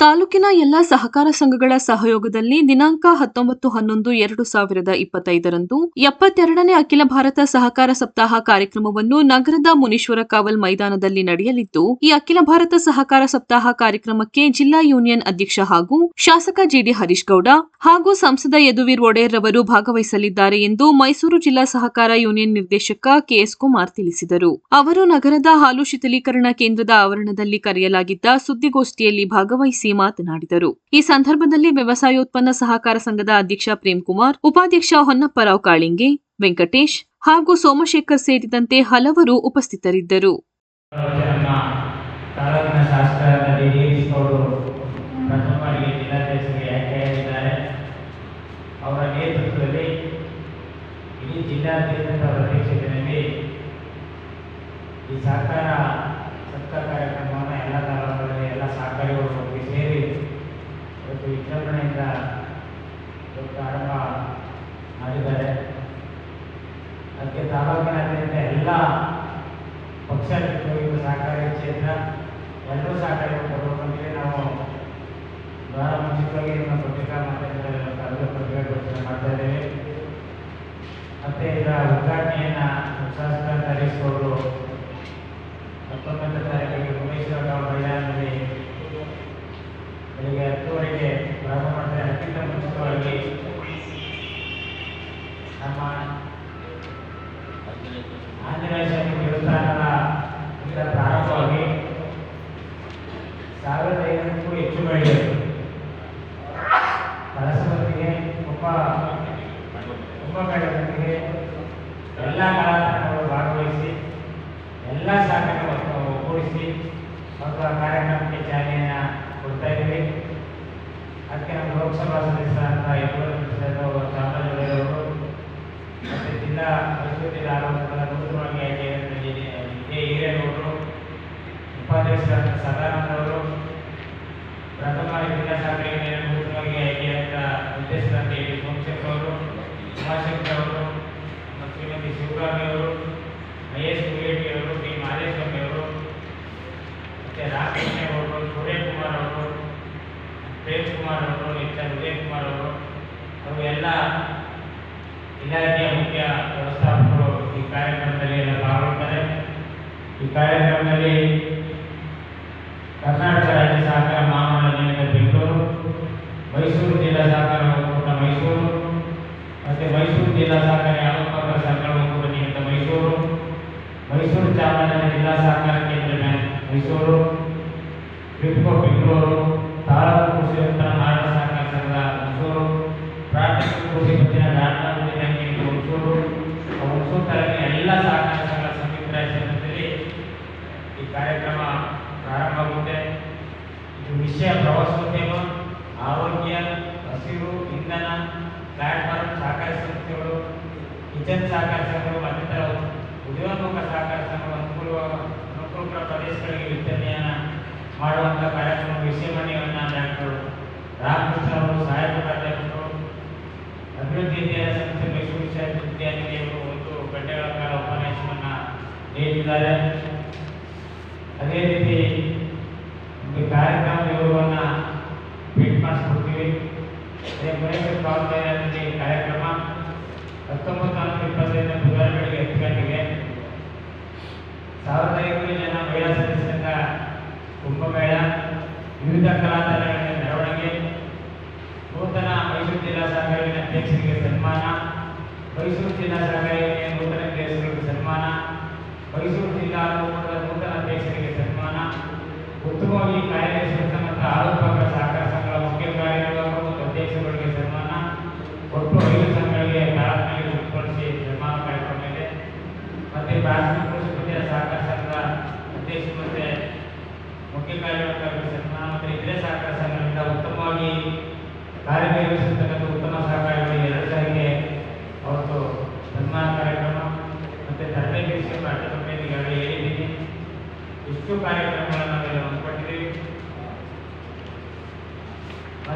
ತಾಲೂಕಿನ ಎಲ್ಲಾ ಸಹಕಾರ ಸಂಘಗಳ ಸಹಯೋಗದಲ್ಲಿ ದಿನಾಂಕ ಹತ್ತೊಂಬತ್ತು ಹನ್ನೊಂದು ಎರಡು ಸಾವಿರದ ಇಪ್ಪತ್ತೈದರಂದು ಎಪ್ಪತ್ತೆರಡನೇ ಅಖಿಲ ಭಾರತ ಸಹಕಾರ ಸಪ್ತಾಹ ಕಾರ್ಯಕ್ರಮವನ್ನು ನಗರದ ಮುನೀಶ್ವರ ಕಾವಲ್ ಮೈದಾನದಲ್ಲಿ ನಡೆಯಲಿದ್ದು, ಈ ಅಖಿಲ ಭಾರತ ಸಹಕಾರ ಸಪ್ತಾಹ ಕಾರ್ಯಕ್ರಮಕ್ಕೆ ಜಿಲ್ಲಾ ಯೂನಿಯನ್ ಅಧ್ಯಕ್ಷ ಹಾಗೂ ಶಾಸಕ ಜಿಡಿ ಹರೀಶ್ ಗೌಡ ಹಾಗೂ ಸಂಸದ ಯದುವೀರ್ ಒಡೆಯರ್ ರವರು ಭಾಗವಹಿಸಲಿದ್ದಾರೆ ಎಂದು ಮೈಸೂರು ಜಿಲ್ಲಾ ಸಹಕಾರ ಯೂನಿಯನ್ ನಿರ್ದೇಶಕ ಕೆಎಸ್ ಕುಮಾರ್ ತಿಳಿಸಿದರು. ಅವರು ನಗರದ ಹಾಲು ಶೀತಲೀಕರಣ ಕೇಂದ್ರದ ಆವರಣದಲ್ಲಿ ಕರೆಯಲಾಗಿದ್ದ ಸುದ್ದಿಗೋಷ್ಠಿಯಲ್ಲಿ ಭಾಗವಹಿಸಿ ಮಾತನಾಡಿದರು. ಈ ಸಂದರ್ಭದಲ್ಲಿ ವ್ಯವಸಾಯೋತ್ಪನ್ನ ಸಹಕಾರ ಸಂಘದ ಅಧ್ಯಕ್ಷ ಪ್ರೇಮ್ ಕುಮಾರ್ ಉಪಾಧ್ಯಕ್ಷ ಹೊನ್ನಪ್ಪರಾವ್ ಕಾಳಿಂಗೆ, ವೆಂಕಟೇಶ್ ಹಾಗೂ ಸೋಮಶೇಖರ್ ಸೇರಿದಂತೆ ಹಲವರು ಉಪಸ್ಥಿತರಿದ್ದರು. ಈ ಸಹಕಾರ ಸಪ್ತಾಹ ಕಾರ್ಯಕ್ರಮವನ್ನು ಎಲ್ಲ ತಾಲೂಕುಗಳಲ್ಲಿ ಎಲ್ಲ ಸಹಕಾರಿಗಳು ಒಟ್ಟಿಗೆ ಸೇರಿ ಇವತ್ತು ವಿಜೃಂಭಣೆಯಿಂದ ಆರಂಭ ಮಾಡಿದ್ದಾರೆ. ಅದಕ್ಕೆ ತಾಲೂಕಿನಾದ್ಯಂತ ಎಲ್ಲ ಪಕ್ಷ ಸಹಕಾರಿ ಕ್ಷೇತ್ರ, ಎಲ್ಲರೂ ಸಹಕಾರಿ ಕೊಡಬೇಕಂತೇಳಿ ನಾವು ಬಹಳ ಮುಂಚಿತವಾಗಿ ನಮ್ಮ ಪತ್ರಿಕಾ ಮಾಧ್ಯಮದಲ್ಲಿ ಕಳೆದ ಪತ್ರಿಕಾ ಘೋಷಣೆ ಮಾಡ್ತಾ ಇದ್ದೇವೆ. ಮತ್ತು ಇದರ ಉದ್ಘಾಟನೆಯನ್ನು ಶಾಸಕ ನರೇಶ್ ಅವರು ಹತ್ತೊಂಬತ್ತನೇ ತಾರೀಕಿಗೆ ಉಮೇಶ್ವರ ಮೈದಾನದಲ್ಲಿ ಬೆಳಿಗ್ಗೆ ಹತ್ತುವರೆಗೆ ಪ್ರಾರಂಭ ಮಾಡ್ತಾರೆ. ಅದಕ್ಕಿಂತ ಮುಂಚಿತವಾಗಿ ನಮ್ಮ ಆಂಜನೇಯ ಸ್ವಾಮಿ ಪ್ರಾರಂಭವಾಗಿ ಸಾವಿರದ ಹೆಚ್ಚು ಮಹಿಳೆಯರು ಕಳಸಬಂದಿಗೆ ಕುಂಭ ಕುಂಭಮೇಳದೊಂದಿಗೆ ಎಲ್ಲ ಕಲಾತಂಡಗಳು ಭಾಗವಹಿಸಿ, ಎಲ್ಲ ಶಾಖೆಗಳನ್ನು ಒಗ್ಗೂಡಿಸಿ ಮತ್ತು ಕಾರ್ಯಕ್ರಮಕ್ಕೆ ಚಾಲನೆಯನ್ನು ಕೊಡ್ತಾ ಇದ್ದೀವಿ. ಅದಕ್ಕೆ ನಮ್ಮ ಲೋಕಸಭಾ ಸದಸ್ಯರಾದ ಯದುವೀರ್ ಸದಸ್ಯರು ಮತ್ತು ಮೈಸೂರು ಜಿಲ್ಲಾ ಆರೋಗ್ಯದ ನೂತನವಾಗಿ ಆಯ್ಕೆಯಾಗಿದ್ದೇನೆ ಕೆ ಹಿರೇಗೌಡರು ಉಪಾಧ್ಯಕ್ಷ ಸದಾನಂದವರು ಪ್ರಥಮ ಜಿಲ್ಲಾ ಶಾಖೆಯ ನೂತನವಾಗಿ ಆಯ್ಕೆಯಾದ ಡಿ ಸೋಮಶೇಖರ್ ಅವರು ಉಮಾಶಂಕರ್ ಅವರು ಮತ್ತು ಶ್ರೀಮತಿ ಶಿವರಾಮಿ ಅವರು ಎಸ್ ಮುಗೇಟಿ ಅವರು ಡಿ ಮಾದೇಸ್ವಾಮಿ ಅವರು, ಮತ್ತು ರಾಮಕೃಷ್ಣ ಅವರು, ಸೂರ್ಯಕುಮಾರ್ ಅವರು ಪ್ರೇಮ್ ಕುಮಾರ್ ಅವರು, ಎಚ್ ಆರ್ ಉದಯ್ ಕುಮಾರ್ ಅವರು ಅವರು ಎಲ್ಲ ಇಲಾಖೆಯ ಮುಖ್ಯ ವ್ಯವಸ್ಥಾಪಕರು ಈ ಕಾರ್ಯಕ್ರಮದಲ್ಲಿ ಎಲ್ಲ ಪಾಲ್ಗೊಳ್ತಾರೆ ಈ ಕಾರ್ಯಕ್ರಮದಲ್ಲಿ ಕರ್ನಾಟಕ ರಾಜ್ಯ ಸಹಕಾರ ಮಹಾಮಂಡಲ ನಿಯಮಿತ ಬೆಂಗಳೂರು, ಮೈಸೂರು ಜಿಲ್ಲಾ ಸಹಕಾರ ಒಕ್ಕೂಟ ಮೈಸೂರು, ಮತ್ತು ಮೈಸೂರು ಜಿಲ್ಲಾ ಸಹಕಾರಿ ಅನುಪಾತ ಸಂಘಗಳ ಒಕ್ಕೂಟ ನಿಯಮಿತ ಮೈಸೂರು ಮೈಸೂರು ಚಾಮರಾಜನಗರ ಜಿಲ್ಲಾ ಸಹಕಾರ ಕೇಂದ್ರ ಬ್ಯಾಂಕ್ ಮೈಸೂರು ವಿಪ್ಕೋ ಬೆಂಗಳೂರು ತಾಲೂಕು ಕೃಷಿ ಉತ್ಪನ್ನ ಮಾರಾಟ ಸಹಕಾರ ಸಂಘದ ಮೈಸೂರು ಪ್ರಾಥಮಿಕ ಕೃಷಿ ಪತ್ತಿನ ದಾಖಲಾತಿ ಬ್ಯಾಂಕಿಂಗ್ ಹುಣಸೂರು ಆ ಹುಣಸೂರು ತಾಲೂಕಿನ ಎಲ್ಲ ಸಹಕಾರ ಸಂಘಗಳ ಸಂಯುಕ್ತ ಆಶ್ರಯದಲ್ಲಿ ಈ ಕಾರ್ಯಕ್ರಮ ಪ್ರಾರಂಭವಾಗುತ್ತೆ ಇದು ವಿಷಯ ಪ್ರವಾಸೋದ್ಯಮ, ಆರೋಗ್ಯ, ಹಸಿರು, ಇಂಧನ, ಪ್ಲಾಟ್ಫಾರ್ಮ್ ಸಹಕಾರಿ ಸಂಸ್ಥೆಗಳು, ಕಿಚನ್ ಸಹಕಾರ ಸಂಘಗಳು ಮತ್ತಿತರ ಉದ್ಯೋಗಮುಖ ಸಹಕಾರ ಸಂಘಗಳು ಅನುಕೂಲ ಅನುಕೂಲಕರ ಪ್ರದೇಶಗಳಿಗೆ ವಿತರಣೆಯನ್ನು ಮಾಡುವಂಥ ಕಾರ್ಯಕ್ರಮ ವಿಷಯಮಣಿಯನ್ನು ಡಾಕ್ಟರ್ ರಾಮಕೃಷ್ಣ ಅವರು ಸಹಾಯಕ ಪ್ರಾಧ್ಯಾಪಕರು, ಅಭಿವೃದ್ಧಿ ವಿದ್ಯಾಲಯ ಸಂಸ್ಥೆ ಮೈಸೂರು ವಿಶ್ವವಿದ್ಯಾನಿಲಯವರು ಒಂದು ಗಂಟೆಗಳ ಕಾಲ ಉಪನ್ಯಾಸವನ್ನು ನೀಡಿದ್ದಾರೆ. ಅದೇ ರೀತಿ ಒಂದು ಕಾರ್ಯಕ್ರಮ ವಿವರವನ್ನು ಟ್ವೀಟ್ ಮಾಡಿಸ್ಕೊಡ್ತೀವಿ. ಅದೇ ಮೈಸೂರು ಕಾಲೇಜಿನಲ್ಲಿ ಕಾರ್ಯಕ್ರಮ ಹತ್ತೊಂಬತ್ತು ನಾಲ್ಕು ಇಪ್ಪತ್ತೈದನೇ ಬುಧವಾರ ಬೆಳಗ್ಗೆ ಹತ್ತು ಗಂಟೆಗೆ. ಸಾವಿರದ ಐನೂರು ಜನ ಮಹಿಳಾ ಸದಸ್ಯರಿಂದ ಕುಂಭಮೇಳ, ವಿವಿಧ ಕಲಾತಂಡಗಳ ಮೆರವಣಿಗೆ, ನೂತನ ಮೈಸೂರು ಜಿಲ್ಲಾ ಸಹಕಾರಿ ಅಧ್ಯಕ್ಷರಿಗೆ ಸನ್ಮಾನ, ಮೈಸೂರು ಜಿಲ್ಲಾ ಸಹಕಾರಿ ನೂತನ ಅಧ್ಯಕ್ಷರಿಗೆ ಸನ್ಮಾನ, ಮೈಸೂರು ಜಿಲ್ಲಾ ಒಕ್ಕೂಟದ ನೂತನ ಅಧ್ಯಕ್ಷರಿಗೆ ಸನ್ಮಾನ ಉತ್ತಮವಾಗಿ ಕಾರ್ಯನಿರ್ವಹಿಸಿದ ಮತ್ತು ಆರೋಪಕ ಸಹಕಾರ ಸಂಘಗಳ ಮುಖ್ಯ ಕಾರ್ಯನಿರ್ವಾಹಕರು ಮತ್ತು ಸನ್ಮಾನ ಒಟ್ಟು ಐದು ಸಂಘಗಳಿಗೆ ತಾಲೂಕಿನಲ್ಲಿ ಉತ್ಪಡಿಸಿ ಸನ್ಮಾನ ಇದೆ. ಮತ್ತು ಪ್ರಾಥಮಿಕ ಕೃಷಿ ಸಹಕಾರ ಸಂಘದ ಅಧ್ಯಕ್ಷ ಮತ್ತು ಮುಖ್ಯ ಕಾರ್ಯನಿರ್ವಾಹಕರಿಗೆ ಸನ್ಮಾನ ಮತ್ತು ಇತರೆ ಸಹಕಾರ ಸಂಘಗಳಿಂದ ಉತ್ತಮವಾಗಿ ಕಾರ್ಯನಿರ್ವಹಿಸಿರ್ತಕ್ಕಂಥ ಉತ್ತಮ ಸಹಕಾರಿಗಳಿಗೆ ಎರಡು ಸಾರಿಗೆ ಅವತ್ತು ಸನ್ಮಾನ ಕಾರ್ಯಕ್ರಮ ಮತ್ತು ತರಬೇತಿ ವಿಷಯ ಪಾಠ್ಯಕ್ರಮದಲ್ಲಿ ಈಗಾಗಲೇ ಹೇಳಿದ್ದೀನಿ. ಇಷ್ಟು ಕಾರ್ಯಕ್ರಮಗಳನ್ನು ನಾವೆಲ್ಲ ಹಮ್ಮಿಕೊಂಡಿದ್ದೀವಿ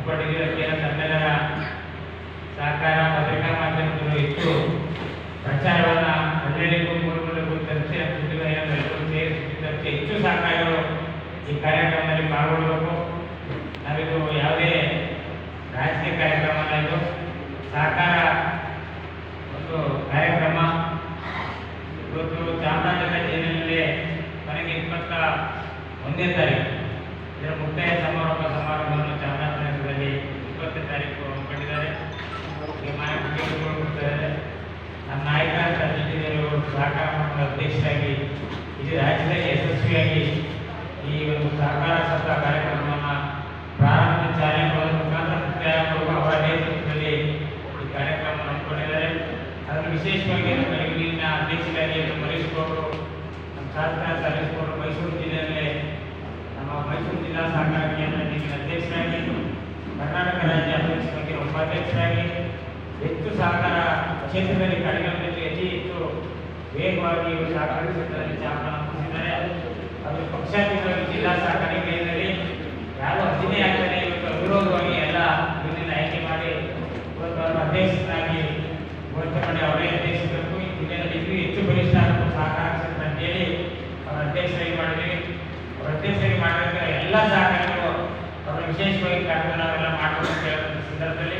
ಹಮ್ಮಿಕೊಂಡಿದ್ದೀವಿ ಅದಕ್ಕೆ ತಮ್ಮೆಲ್ಲರ ಸಹಕಾರ ಪತ್ರಿಕಾ ಮಾಧ್ಯಮಗಳು ಹೆಚ್ಚು ಪ್ರಚಾರವನ್ನು ಹಳ್ಳಿಗೂ ಮೂಲಗಳಿಗೂ ತರಿಸಿ ಸುದ್ದಿಗಳನ್ನು ಸೇರಿ ತರಿಸಿ ಹೆಚ್ಚು ಸಹಕಾರಿಗಳು ಈ ಕಾರ್ಯಕ್ರಮದಲ್ಲಿ ಪಾಲ್ಗೊಳ್ಳಬೇಕು ನಾವಿದು ಯಾವುದೇ ರಾಜಕೀಯ ಕಾರ್ಯಕ್ರಮ ಅಲ್ಲ ಇದು ಸಹಕಾರ ಒಂದು ಕಾರ್ಯಕ್ರಮ ಇವತ್ತು ಚಾಮರಾಜನಗರ ಜಿಲ್ಲೆಯಲ್ಲಿ ಕೊನೆಗೆ ಇಪ್ಪತ್ತ ಒಂದನೇ ತಾರೀಕು ಇದರ ಮುಕ್ತಾಯ ಸಮಾರೋಪ ಸಮಾರಂಭವನ್ನು ಚಾಮರಾಜನಗರದಲ್ಲಿ ಇಪ್ಪತ್ತನೇ ತಾರೀಕು ಹಮ್ಮಿಕೊಂಡಿದ್ದಾರೆ ಈ ಮಾನ್ಯ ಮುಖ್ಯಮಂತ್ರಿಗಳು ಕೊಡ್ತಾರೆ ನಮ್ಮ ನಾಯಕ ಸಚಿವರು ಸಹಕಾರ ಮಂಡಲ ಅಧ್ಯಕ್ಷರಾಗಿ ಇಡೀ ರಾಜ್ಯದಲ್ಲಿ ಯಶಸ್ವಿಯಾಗಿ ಈ ಒಂದು ಸಹಕಾರ ಸಪ್ತಾಹ ಕಾರ್ಯಕ್ರಮವನ್ನು ಪ್ರಾರಂಭ ಚಾಲನೆ ಮಾಡೋದ್ರ ಮುಖಾಂತರ ಮುಕ್ತಾಯ ಮಾಡುವ ಅವರ ನೇತೃತ್ವದಲ್ಲಿ ಈ ಕಾರ್ಯಕ್ರಮ ಹಮ್ಮಿಕೊಂಡಿದ್ದಾರೆ ಅದನ್ನು ವಿಶೇಷವಾಗಿ ನಮ್ಮ ಇಲ್ಲಿನ ಅಧ್ಯಕ್ಷರಾಗಿ ನಮ್ಮ ಮಹೇಶ್ ಗೌಡರು ನಮ್ಮ ಶಾಸಕ ಮೈಸೂರು ಜಿಲ್ಲೆಯಲ್ಲಿ ನಮ್ಮ ಮೈಸೂರು ಜಿಲ್ಲಾ ಸಹಕಾರ ಕೇಂದ್ರ ಈಗಿನ ಅಧ್ಯಕ್ಷರಾಗಿ, ಕರ್ನಾಟಕ ರಾಜ್ಯ ಅಧ್ಯಕ್ಷರಾಗಿ ಉಪಾಧ್ಯಕ್ಷರಾಗಿ, ಹೆಚ್ಚು ಸಹಕಾರ ಕ್ಷೇತ್ರದಲ್ಲಿ ಕಡಿಮೆ ಅತಿ ಹೆಚ್ಚು ವೇಗವಾಗಿ ಸಹಕಾರ ಕ್ಷೇತ್ರದಲ್ಲಿ ಚಾಪನ ಮುಗಿಸಿದ್ದಾರೆ ಅದು ಪಕ್ಷಾತೀತವಾಗಿ ಜಿಲ್ಲಾ ಸಹಕಾರಿ ಕೇಂದ್ರದಲ್ಲಿ ಯಾರು ಅಧೀನೇ ಆಗ್ತಾರೆ ಇವತ್ತು ಅವಿರೋಧವಾಗಿ ಎಲ್ಲ ಇವರನ್ನ ಆಯ್ಕೆ ಮಾಡಿ ಇವತ್ತು ಅವರ ಅಧ್ಯಕ್ಷರಾಗಿ ಘೋಷಣೆ ಮಾಡಿ ಅವರೇ ಅಧ್ಯಕ್ಷರು ಈ ಜಿಲ್ಲೆಯಲ್ಲಿ ಇನ್ನೂ ಹೆಚ್ಚು ಬಲಿಷ್ಠ ಆಗಬೇಕು ಸಹಕಾರ ಕ್ಷೇತ್ರ ಅಂತೇಳಿ ಅವರ ಅಧ್ಯಕ್ಷರಾಗಿ ಮಾಡಿದ್ವಿ ಅವರ ಅಧ್ಯಕ್ಷರಾಗಿ ಮಾಡಿದಾಗ ಎಲ್ಲ ಸಹಕಾರಿಗಳು ಅವರು ವಿಶೇಷವಾಗಿ ಕಾರ್ಯಕ್ರಮ ನಾವೆಲ್ಲ ಮಾಡಬೇಕು ಸಂದರ್ಭದಲ್ಲಿ